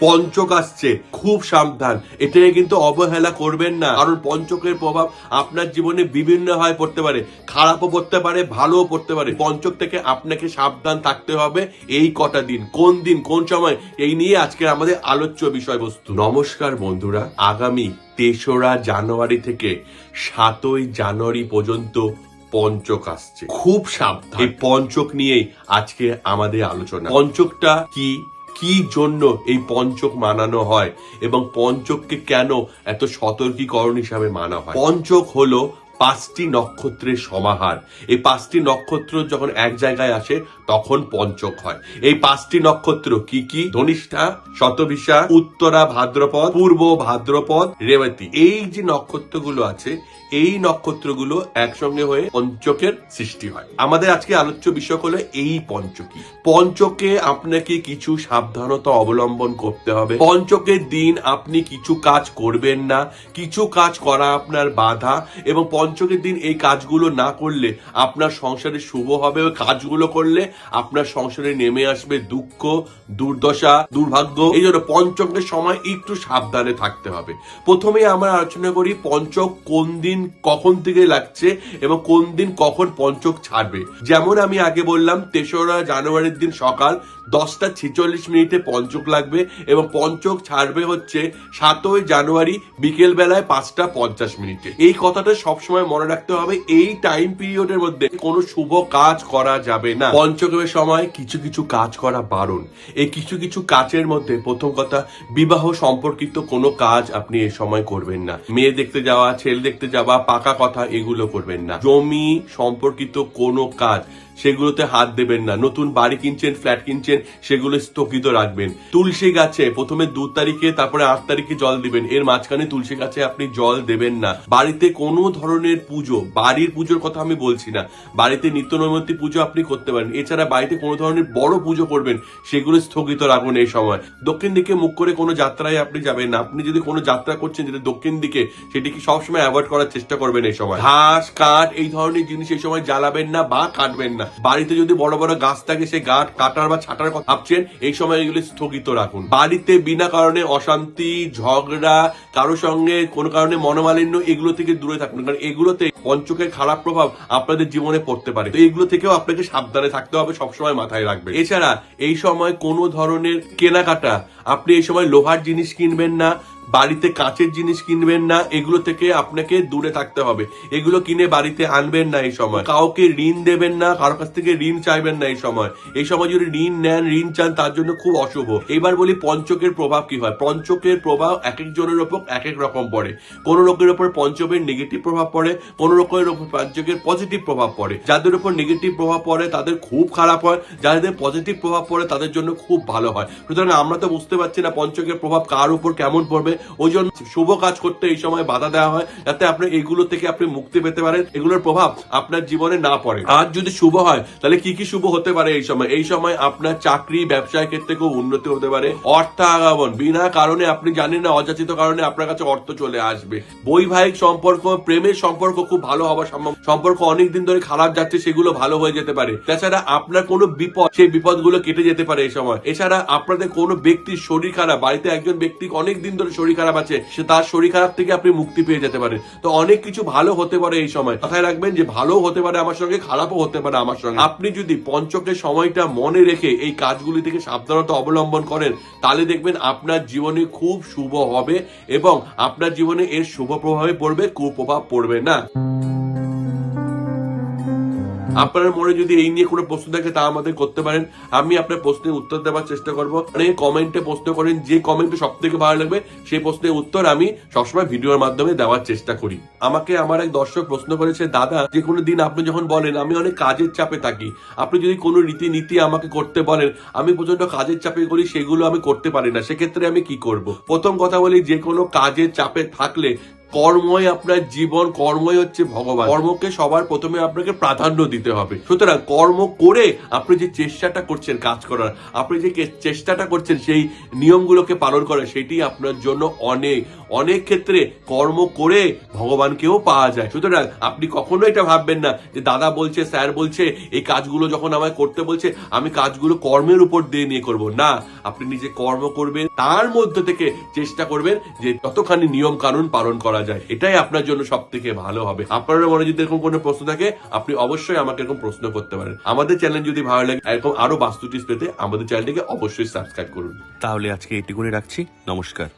পঞ্চক আসছে। খুব সাবধান। এটাকে কিন্তু অবহেলা করবেন না। কারণ পঞ্চকের প্রভাব আপনার জীবনে বিভিন্ন হয় পড়তে পারে। খারাপও পড়তে পারে, ভালোও পড়তে পারে। পঞ্চক থেকে আপনাকে সাবধান থাকতে হবে এই কটা দিন। কোন দিন, কোন সময়? এই নিয়ে আজকে আমাদের আলোচ্য বিষয়বস্তু। নমস্কার বন্ধুরা। আগামী তেসরা জানুয়ারি থেকে সাতই জানুয়ারি পর্যন্ত পঞ্চক আসছে। খুব সাবধান। এই পঞ্চক নিয়েই আজকে আমাদের আলোচনা। পঞ্চকটা কি? কি জন্য এই পঞ্চক মানানো হয় এবং পঞ্চককে কেন এত সতর্কীকরণ হিসাবে মানা হয়? পঞ্চক হলো পাঁচটি নক্ষত্রের সমাহার। এই পাঁচটি নক্ষত্র যখন এক জায়গায় আসে, তখন পঞ্চক হয়। এই পাঁচটি নক্ষত্র কি কি? ধনিষ্ঠা শতভিসা উত্তরা ভাদ্রপদ, পূর্ব ভাদ্রপদ, রেবতী। এই যে নক্ষত্রগুলো আছে, এই নক্ষত্রগুলো একসঙ্গে হয়ে পঞ্চকের সৃষ্টি হয়। আমাদের আজকে আলোচ্য বিষয় হলো এই পঞ্চকী। পঞ্চকে আপনাকে কিছু সাবধানতা অবলম্বন করতে হবে। পঞ্চকের দিন আপনি কিছু কাজ করবেন না। কিছু কাজ করা আপনার বাধা এবং পঞ্চকের দিন এই কাজগুলো না করলে আপনার সংসারে শুভ হবে কাজগুলো করলে আপনার সংসারে নেমে আসবে দুঃখ, দুর্দশা, দুর্ভাগ্য। এই জন্য পঞ্চকের সময় একটু সাবধানে থাকতে হবে। প্রথমে আমরা আলোচনা করি পঞ্চক কোন দিন কখন থেকে লাগছে এবং কোন দিন কখন পঞ্চক ছাড়বে। যেমন আমি আগে বললাম তেসরা জানুয়ারির দিন সকাল দশটা ছেচল্লিশ মিনিটে পঞ্চক লাগবে এবং পঞ্চক ছাড়বে হচ্ছে সাতই জানুয়ারি বিকেল বেলায় পাঁচটা পঞ্চাশ মিনিটে। এই কথাটা সবসময় মনে রাখতে হবে, এই টাইম পিরিয়ডের মধ্যে কোনো শুভ কাজ করা যাবে না। পঞ্চকের সময় কিছু কিছু কাজ করা বারণ। এই কিছু কিছু কাজের মধ্যে প্রথম কথা, বিবাহ সম্পর্কিত কোনো কাজ আপনি এ সময় করবেন না। মেয়ে দেখতে যাওয়া, ছেলে দেখতে যাওয়া, পাকা কথা এগুলো করবেন না। জমি সম্পর্কিত কোনো কাজ সেগুলোতে হাত দেবেন না। নতুন বাড়ি কিনছেন, ফ্ল্যাট কিনছেন, সেগুলো স্থগিত রাখবেন। তুলসী গাছে প্রথমে দু তারিখে, তারপরে আট তারিখে জল দিবেন। এর মাঝখানে তুলসী গাছে আপনি জল দেবেন না। বাড়িতে কোনো ধরনের পুজো, বাড়ির পুজোর কথা আমি বলছি না। বাড়িতে নিত্য নৈমিত্তিক পুজো আপনি করতে পারেন। এছাড়া বাড়িতে কোনো ধরনের বড় পুজো করবেন, সেগুলো স্থগিত রাখুন এই সময়। দক্ষিণ দিকে মুখ করে কোনো যাত্রায় আপনি যাবেন না। আপনি যদি কোনো যাত্রা করছেন যেটা দক্ষিণ দিকে সেটিকে সবসময় অ্যাভয়েড করার চেষ্টা করবেন এই সময়। ঘাস, কাঠ, এই ধরনের জিনিস এই সময় জ্বালাবেন না বা কাটবেন না। বাড়িতে যদি বড় বড় গাছ থাকে, সেই গাছ কাটার বা ছাটার কথা ভাবছেন, এই সময় এগুলো স্থগিত রাখুন। বাড়িতে বিনা কারণে অশান্তি, ঝগড়া, কারও সঙ্গে কোনো কারণে মনোমালিন্য, এগুলো থেকে দূরে থাকুন। কারণ এগুলোতে পঞ্চকের খারাপ প্রভাব আপনাদের জীবনে পড়তে পারে। তো এগুলো থেকেও আপনাকে সাবধানে থাকতে হবে, সবসময় মাথায় রাখবেন। এছাড়া এই সময় কোনো ধরনের কেনাকাটা, আপনি এই সময় লোহার জিনিস কিনবেন না বাড়িতে কাঁচের জিনিস কিনবেন না, এগুলো থেকে আপনাকে দূরে থাকতে হবে। এগুলো কিনে বাড়িতে আনবেন না এই সময়। কাউকে ঋণ দেবেন না, কারও কাছ থেকে ঋণ চাইবেন না এই সময়। এই সময় যদি ঋণ নেন, ঋণ চান, তার জন্য খুব অশুভ। এবার বলি পঞ্চকের প্রভাব কি হয়? পঞ্চকের প্রভাব এক একজনের ওপর এক এক রকম পড়ে। কোন লোকের ওপর পঞ্চকের নেগেটিভ প্রভাব পড়ে, কোন লোকের ওপর পঞ্চকের পজিটিভ প্রভাব পড়ে। যাদের উপর নেগেটিভ প্রভাব পড়ে, তাদের খুব খারাপ হয়। যাদের পজিটিভ প্রভাব পড়ে, তাদের জন্য খুব ভালো হয়। সুতরাং আমরা তো বুঝতে পারছি না পঞ্চকের প্রভাব কার উপর কেমন পড়বে। ওই জন্য শুভ কাজ করতে এই সময় বাধা দেওয়া হয়, যাতে আপনি এগুলো থেকে আপনি মুক্তি পেতে পারেন। এগুলোর প্রভাব আপনার জীবনে না পড়ে। আর যদি শুভ হয়, তাহলে কি কি শুভ হতে পারে এই সময়? এই সময় আপনার চাকরি, ব্যবসায় ক্ষেত্রে খুব উন্নতি হতে পারে। অর্থ আগামন বিনা কারণে আপনি জানেন না, অযাচিত কারণে আপনার কাছে অর্থ চলে আসবে। বৈবাহিক সম্পর্ক, প্রেমের সম্পর্ক খুব ভালো হওয়ার সম্ভব সম্পর্ক অনেকদিন ধরে খারাপ যাচ্ছে, সেগুলো ভালো হয়ে যেতে পারে। তাছাড়া আপনার কোনো বিপদ, সেই বিপদগুলো কেটে যেতে পারে এই সময়। এছাড়া আপনাদের কোনো ব্যক্তির শরীর খারাপ। বাড়িতে একজন ব্যক্তি অনেক দিন ধরে শরীর খারাপ আছে, সে তার শরীর খারাপ থেকে আপনি মুক্তি পেয়ে যেতে পারেন। তো অনেক কিছু ভালো হতে পারে এই সময়। মাথায় রাখবেন যে ভালো হতে পারে আমার সঙ্গে, খারাপও হতে পারে আমার সঙ্গে। আপনি যদি পঞ্চকের সময়টা মনে রেখে এই কাজগুলি থেকে সাবধানতা অবলম্বন করেন, তাহলে দেখবেন আপনার জীবনে খুব শুভ হবে এবং আপনার জীবনে এর শুভ প্রভাবে পড়বে, কুপ্রভাব পড়বে না। আপনার মনে যদি এই নিয়ে কোনো প্রশ্ন থাকে, তা আমাদের করতে পারেন। আমি আপনার প্রশ্নের উত্তর দেওয়ার চেষ্টা করব। কমেন্টে প্রশ্ন করেন, যে কমেন্টে সব থেকে ভালো লাগবে, সেই প্রশ্নের উত্তর আমি সবসময় ভিডিওর মাধ্যমে দেওয়ার চেষ্টা করি। আমাকে আমার এক দর্শক প্রশ্ন করেছে, দাদা, যে কোনো দিন আপনি যখন বলেন, আমি অনেক কাজের চাপে থাকি। আপনি যদি কোনো রীতিনীতি আমাকে করতে বলেন, আমি প্রচণ্ড কাজের চাপে করি, সেগুলো আমি করতে পারি না। সেক্ষেত্রে আমি কি করব? প্রথম কথা বলি, যে কোনো কাজের চাপে থাকলে কর্মই আপনার জীবন, কর্মই হচ্ছে ভগবান। কর্মকে সবার প্রথমে আপনাকে প্রাধান্য দিতে হবে। সুতরাং কর্ম করে আপনি যে চেষ্টাটা করছেন কাজ করার, আপনি যে চেষ্টাটা করছেন সেই নিয়মগুলোকে পালন করার সেটি আপনার জন্য অনেক। অনেক ক্ষেত্রে কর্ম করে ভগবানকেও পাওয়া যায়। সুতরাং আপনি কখনো এটা ভাববেন না যে দাদা বলছে, স্যার বলছে, এই কাজগুলো যখন আমায় করতে বলছে, আমি কাজগুলো কর্মের উপর দিয়ে নিয়ে করব। না আপনি নিজে কর্ম করবেন, তার মধ্যে থেকে চেষ্টা করবেন যে যতখানি নিয়ম কানুন পালন করা যায়, এটাই আপনার জন্য সব থেকে ভালো হবে। আপনার মনে যদি এরকম কোনো প্রশ্ন থাকে, আপনি অবশ্যই আমাকে এরকম প্রশ্ন করতে পারেন। আমাদের চ্যানেল যদি ভালো লাগে, এরকম আরও বাস্তু পেতে আমাদের চ্যানেলটিকে অবশ্যই সাবস্ক্রাইব করুন। তাহলে আজকে এটি করে রাখছি। নমস্কার।